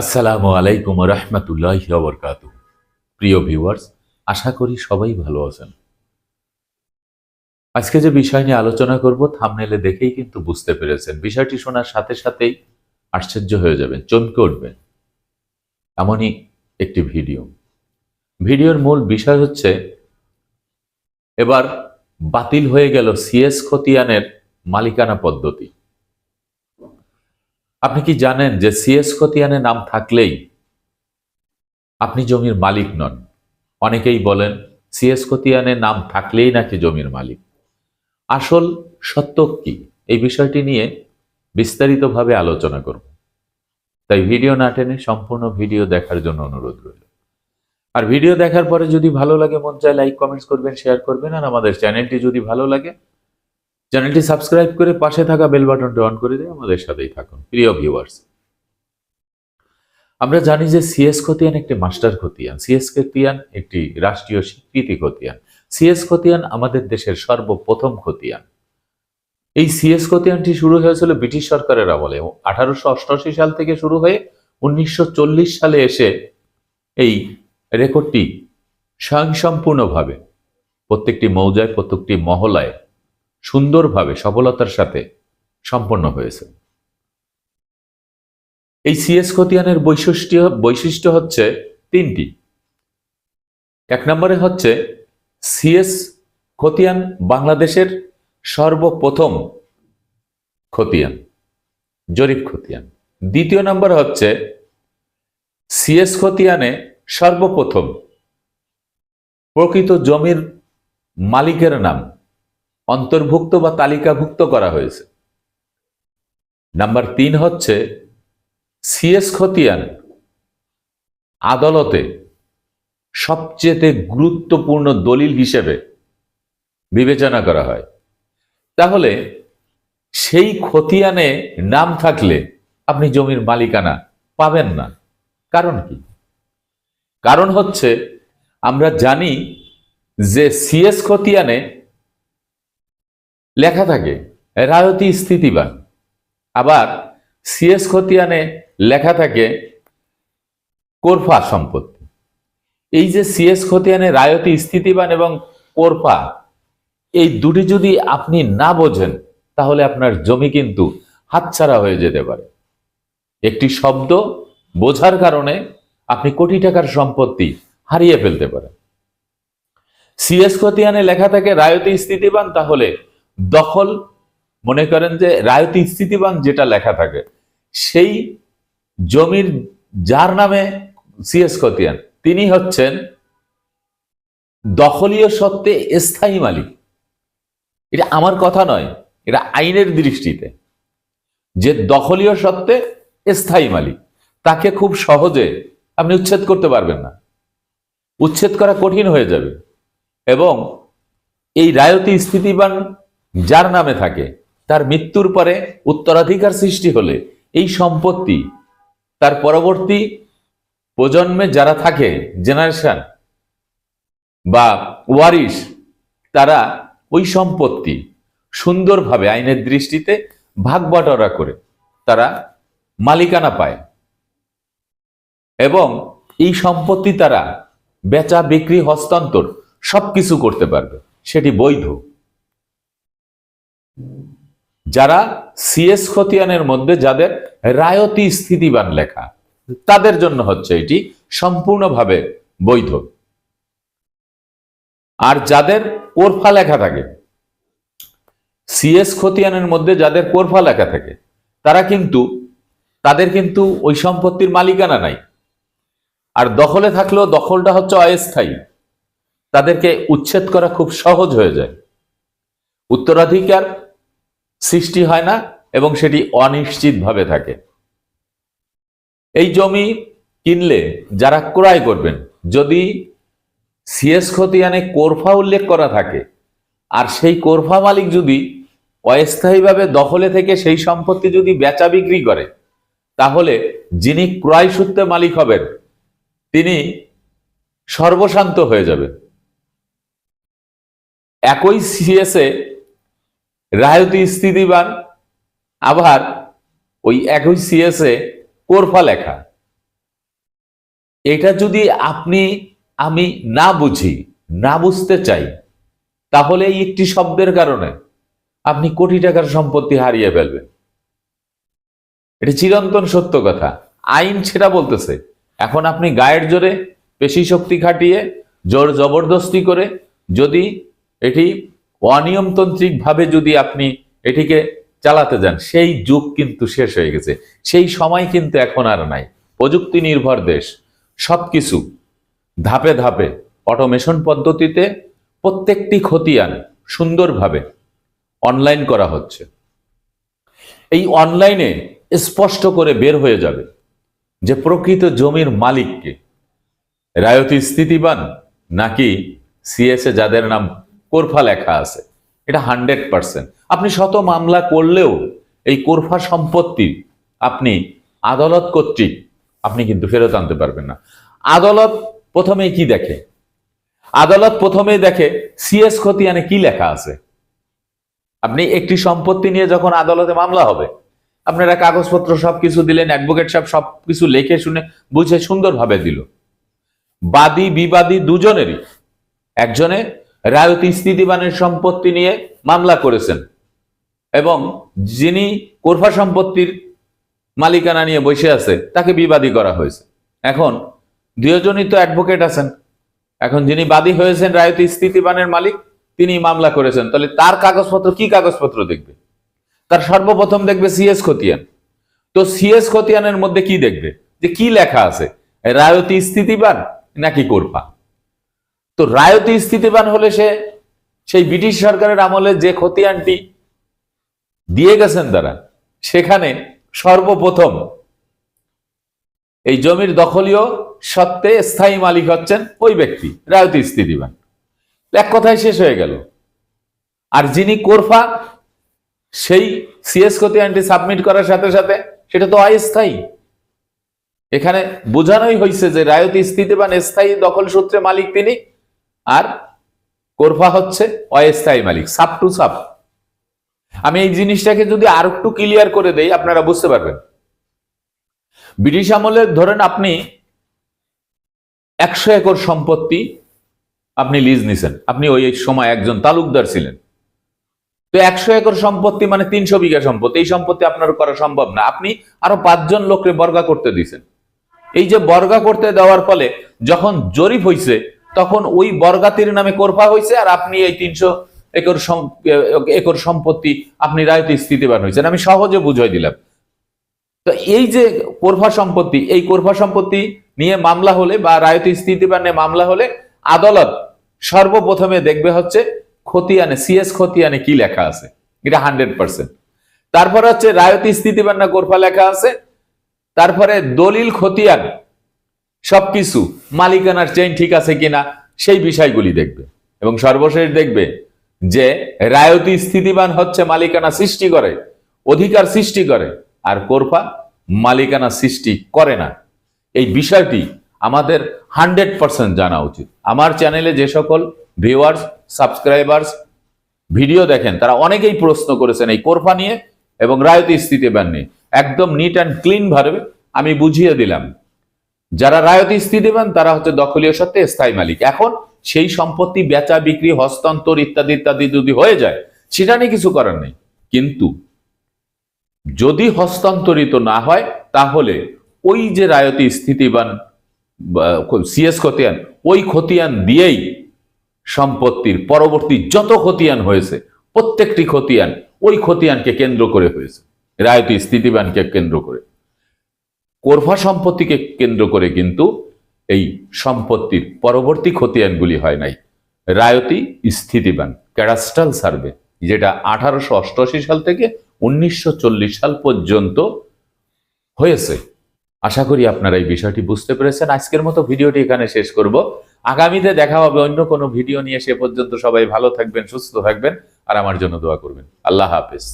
আসসালামু আলাইকুম রহমতুল্লাহ বরকাত প্রিয় ভিউয়ার্স, আশা করি সবাই ভালো আছেন। আজকে যে বিষয় নিয়ে আলোচনা করব, থামনেলে দেখেই কিন্তু বুঝতে পেরেছেন। বিষয়টি শোনার সাথে সাথেই আশ্চর্য হয়ে যাবেন, চমকে উঠবেন। এমনই একটি ভিডিও। ভিডিওর মূল বিষয় হচ্ছে, এবার বাতিল হয়ে গেল সিএস খতিয়ানের মালিকানা পদ্ধতি। আপনি কি জানেন যে সিএস খতিয়ানে নাম থাকলেই আপনি জমির মালিক নন? অনেকেই বলেন সিএস খতিয়ানে নাম থাকলেই নাকি জমির মালিক। আসল সত্য কি? এই বিষয়টি নিয়ে বিস্তারিতভাবে আলোচনা করব। তাই ভিডিও না টেনে সম্পূর্ণ ভিডিও দেখার জন্য অনুরোধ রইল। আর ভিডিও দেখার পরে যদি ভালো লাগে, মন চায় লাইক, কমেন্টস করবেন, শেয়ার করবেন, আর আমাদের চ্যানেলটি যদি ভালো লাগে চ্যানেলটি সাবস্ক্রাইব করে পাশে থাকা বেল বাটনটি অন করে দিয়ে আমাদের সাথেই থাকুন। প্রিয় ভিউয়ার্স আমরা জানি যে সিএস খতিয়ান একটি মাস্টার খতিয়ান। সিএস খতিয়ান একটি রাষ্ট্রীয় স্বীকৃতি খতিয়ান। সিএস খতিয়ান আমাদের দেশের সর্বপ্রথম খতিয়ান। এই সিএস খতিয়ানটি শুরু হয়েছিল ব্রিটিশ সরকারের আমলে। আঠারোশো অষ্টআশি সাল থেকে শুরু হয়ে উনিশশো চল্লিশ সালে এসে এই রেকর্ডটি স্বয়ংসম্পূর্ণভাবে প্রত্যেকটি মৌজায়, প্রত্যেকটি মহলায় সুন্দরভাবে, সফলতার সাথে সম্পন্ন হয়েছে। এই সিএস খতিয়ানের বৈশিষ্ট্য বৈশিষ্ট্য হচ্ছে তিনটি। এক নম্বরে হচ্ছে সিএস খতিয়ান বাংলাদেশের সর্বপ্রথম খতিয়ান, জরিপ খতিয়ান। দ্বিতীয় নম্বর হচ্ছে সিএস খতিয়ানে সর্বপ্রথম প্রকৃত জমির মালিকের নাম অন্তর্ভুক্ত বা তালিকাভুক্ত করা হয়েছে। নাম্বার তিন হচ্ছে, সিএস খতিয়ান আদালতে সবচেয়ে গুরুত্বপূর্ণ দলিল হিসেবে বিবেচনা করা হয়। তাহলে সেই খতিয়ানে নাম থাকলে আপনি জমির মালিকানা পাবেন না। কারণ কি? কারণ হচ্ছে, আমরা জানি যে সিএস খতিয়ানে লেখা থাকে। রায়তি স্থিতিবান। আবার সিএস খতিয়ানে লেখা থাকে, কোরফা সম্পত্তি। এই যে সিএস খতিয়ানে রায়তি স্থিতিবান এবং কোরফা, এই দুটি যদি আপনি না বোঝেন, তাহলে আপনার জমি কিন্তু হাতছাড়া হয়ে যেতে পারে। একটি শব্দ বোঝার কারণে আপনি কোটি টাকার সম্পত্তি হারিয়ে ফেলতে পারেন। সিএস খতিয়ানে লেখা থাকে রায়তি স্থিতিবান, তাহলে দখল, মনে করেন যে রায়তি স্থিতিবান যেটা লেখা থাকে, সেই জমির যার নামে সিএস খতিয়ান, তিনি হচ্ছেন দখলীয় সত্ত্বে স্থায়ী মালিক। এটা আমার কথা নয়, এটা আইনের দৃষ্টিতে। যে দখলীয় সত্ত্বে স্থায়ী মালিক, তাকে খুব সহজে আপনি উচ্ছেদ করতে পারবেন না। উচ্ছেদ করা কঠিন হয়ে যাবে। এবং এই রায়তি স্থিতিবান যার নামে থাকে, তার মৃত্যুর পরে উত্তরাধিকার সৃষ্টি হলে এই সম্পত্তি তার পরবর্তী প্রজন্মে যারা থাকে জেনারেশন বা ওয়ারিশ, তারা ওই সম্পত্তি সুন্দরভাবে আইনের দৃষ্টিতে ভাগ বাটোয়ারা করে তারা মালিকানা পায় এবং এই সম্পত্তি তারা বেচা, বিক্রি, হস্তান্তর সবকিছু করতে পারবে। সেটি বৈধ। যারা সিএস খতিয়ানের মধ্যে যাদের রায়তি স্থিতিবান লেখা, তাদের জন্য হচ্ছে এটি সম্পূর্ণভাবে বৈধ। আর যাদের কোরফা লেখা থাকে সিএস খতিয়ানের মধ্যে যাদের কোরফা লেখা থাকে, তারা কিন্তু, তাদের কিন্তু ওই সম্পত্তির মালিকানা নাই। আর দখলে থাকলেও দখলটা হচ্ছে অস্থায়ী। তাদেরকে উচ্ছেদ করা খুব সহজ হয়ে যায়। উত্তরাধিকার সৃষ্টি হয় না এবং সেটি অনিশ্চিতভাবে থাকে। এই জমি কিনলে যারা ক্রয় করবেন, যদি সিএস খতিয়ানে কোরফা উল্লেখ করা থাকে, আর সেই কোরফা মালিক যদি অস্থায়ীভাবে দখলে থেকে সেই সম্পত্তি যদি বেচা বিক্রি করে, তাহলে যিনি ক্রয় সূত্রে মালিক হবেন, তিনি সর্বশান্ত হয়ে যাবেন। একই সিএসএ রায়তি স্থিতিবান, আবার ওই একই সিএসএ কোরফা লেখা। এটা যদি আপনি, আমি না বুঝি, না বুঝতে চাই, তাহলে এই একটি শব্দের কারণে আপনি কোটি টাকার সম্পত্তি হারিয়ে ফেলবেন। এটা চিরন্তন সত্য কথা। আইন সেটা বলতেছে, এখন আপনি গায়ের জোরে পেশি শক্তি খাটিয়ে, জোর জবরদস্তি করে যদি এটি অনিয়মতান্ত্রিক ভাবে যদি আপনি এটিকে চালাতে যান, সেই যুগ কিন্তু শেষ হয়ে গেছে। সেই সময় কিন্তু এখন আর নাই। প্রযুক্তি নির্ভর দেশ, সবকিছু ধাপে ধাপে অটোমেশন পদ্ধতিতে প্রত্যেকটি খতিয়ান সুন্দরভাবে অনলাইন করা হচ্ছে। এই অনলাইনে স্পষ্ট করে বের হয়ে যাবে যে প্রকৃত জমির মালিককে রায়তি স্থিতিবান নাকি সিএসএ যাদের নাম কোরফা লেখা আছে। এটা হান্ড্রেড পার্সেন্ট। আপনি শত মামলা করলেও এই কোরফা সম্পত্তি আপনি আদালত কর্তৃক আপনি কিন্তু ফেরত আনতে পারবেন না। আদালত প্রথমেই কি দেখে? আদালত প্রথমেই দেখে সিএস খতিয়ানে কি লেখা আছে? আপনি একটি সম্পত্তি নিয়ে যখন আদালতে মামলা হবে, আপনারা কাগজপত্র সবকিছু দিলেন, অ্যাডভোকেট সাহেব সবকিছু লিখে শুনে বুঝে সুন্দরভাবে দিল। বাদী বিবাদী দুজনেরই, একজনে রায়তি স্থিতিবানের সম্পত্তি নিয়ে মামলা করেছেন। এবং যিনি কোরফা সম্পত্তির মালিকানা নিয়ে বসে আছে, তাকে বিবাদী করা হয়েছে। এখন দুজনই তো অ্যাডভোকেট আছেন। এখন যিনি বাদী হয়েছেন রায়তি স্থিতিবানের মালিক, তিনি মামলা করেছেন। তাহলে তার কাগজপত্র কি কাগজপত্র দেখবে? তার সর্বপ্রথম দেখবে সিএস খতিয়ান। তো সিএস খতিয়ানের মধ্যে কি দেখবে? যে কি লেখা আছে? রায়তি স্থিতিবান নাকি কোরফা? তো রায়তি স্থিতিবান হলে সে, সেই ব্রিটিশ সরকারের আমলে যে খতিয়ানটি দিয়ে গেছেন তারা, সেখানে সর্বপ্রথম এই জমির দখলীয় সত্ত্বে স্থায়ী মালিক হচ্ছেন ওই ব্যক্তি, রায়তি স্থিতিবান। এক কথায় শেষ হয়ে গেল। আর যিনি কোরফা, সেই সিএস খতিয়ানটি সাবমিট করার সাথে সাথে সেটা তো অস্থায়ী। এখানে বোঝানোই হয়েছে যে রায়তি স্থিতিবান স্থায়ী দখল সূত্রে মালিক তিনি আর কোরফা হচ্ছে অস্থায়ী মালিক সাপ টু সাপ আমি এই জিনিসটাকে যদি আর একটু ক্লিয়ার করে দেই, আপনারা বুঝতে পারবেন। ব্রিটিশ আমলে ধরেন আপনি একশো একর সম্পত্তি আপনি লিজ নিছেন। আপনি ওই সময় একজন তালুকদার ছিলেন। তো একশো একর সম্পত্তি মানে তিনশো বিঘা সম্পত্তি। এই সম্পত্তি আপনার করা সম্ভব না। আপনি আরও পাঁচজন লোককে বর্গা করতে দিছেন এই যে বর্গা করতে দেওয়ার ফলে যখন জরিপ হয়েছে তখন ওই বর্গাতির নামে কোরফা হয়েছে, আর আপনি এই তিনশো একর একর সম্পত্তি আপনি রায়তি স্থিতিবান হয়েছেন আমি সহজে বুঝাই দিলাম। তো এই যে কোরফা সম্পত্তি, এই কোরফা সম্পত্তি নিয়ে মামলা হলে বা রায়তি স্থিতিবান নিয়ে মামলা হলে আদালত সর্বপ্রথমে দেখবে হচ্ছে খতিয়ানে সিএস খতিয়ানে কি লেখা আছে। এটা হান্ড্রেড পার্সেন্ট। তারপরে হচ্ছে রায়তি স্থিতিবান না কোরফা লেখা আছে। তারপরে দলিল খতিয়ান সবকিছু মালিকানার চেইন ঠিক আছে কিনা, সেই বিষয়গুলি দেখবে। এবং সর্বশেষ দেখবে যে রায়তি স্থিতিবান হচ্ছে মালিকানা সৃষ্টি করে, অধিকার সৃষ্টি করে, আর কোরফা মালিকানা সৃষ্টি করে না। এই বিষয়টি আমাদের হান্ড্রেড পার্সেন্ট জানা উচিত। আমার চ্যানেলে যে সকল ভিউয়ার্স সাবস্ক্রাইবার্স ভিডিও দেখেন, তারা অনেকেই প্রশ্ন করেছেন এই কোরফা নিয়ে এবং রায়তি স্থিতিবান নিয়ে। একদম নিট অ্যান্ড ক্লিন ভাবে আমি বুঝিয়ে দিলাম। যারা রায়তি স্থিতিবান তারা হচ্ছে দখলীয় সত্ত্বে স্থায়ী মালিক। এখন সেই সম্পত্তি বেচা, বিক্রি, হস্তান্তর ইত্যাদি ইত্যাদি যদি হয়ে যায়, সেটা নিয়ে কিছু করার নেই। কিন্তু যদি হস্তান্তরিত না হয়, তাহলে ওই যে রায়তি স্থিতিবান সিএস খতিয়ান, ওই খতিয়ান দিয়েই সম্পত্তির পরবর্তী যত খতিয়ান হয়েছে, প্রত্যেকটি খতিয়ান ওই খতিয়ানকে কেন্দ্র করে হয়েছে। রায়তি স্থিতিবানকে কেন্দ্র করে। কোরফা সম্পত্তিকে কেন্দ্র করে কিন্তু এই সম্পত্তির পরবর্তী খতিয়ানগুলি হয় নাই। রায়তি স্থিতিবান, ক্যাডাস্ট্রাল সার্ভে, যেটা আঠারোশো অষ্টআশি সাল থেকে উনিশশো চল্লিশ সাল পর্যন্ত হয়েছে। আশা করি আপনারা এই বিষয়টি বুঝতে পেরেছেন। আজকের মতো ভিডিওটি এখানে শেষ করব। আগামীতে দেখা হবে অন্য কোনো ভিডিও নিয়ে। সে পর্যন্ত সবাই ভালো থাকবেন, সুস্থ থাকবেন, আর আমার জন্য দোয়া করবেন। আল্লাহ হাফেজ।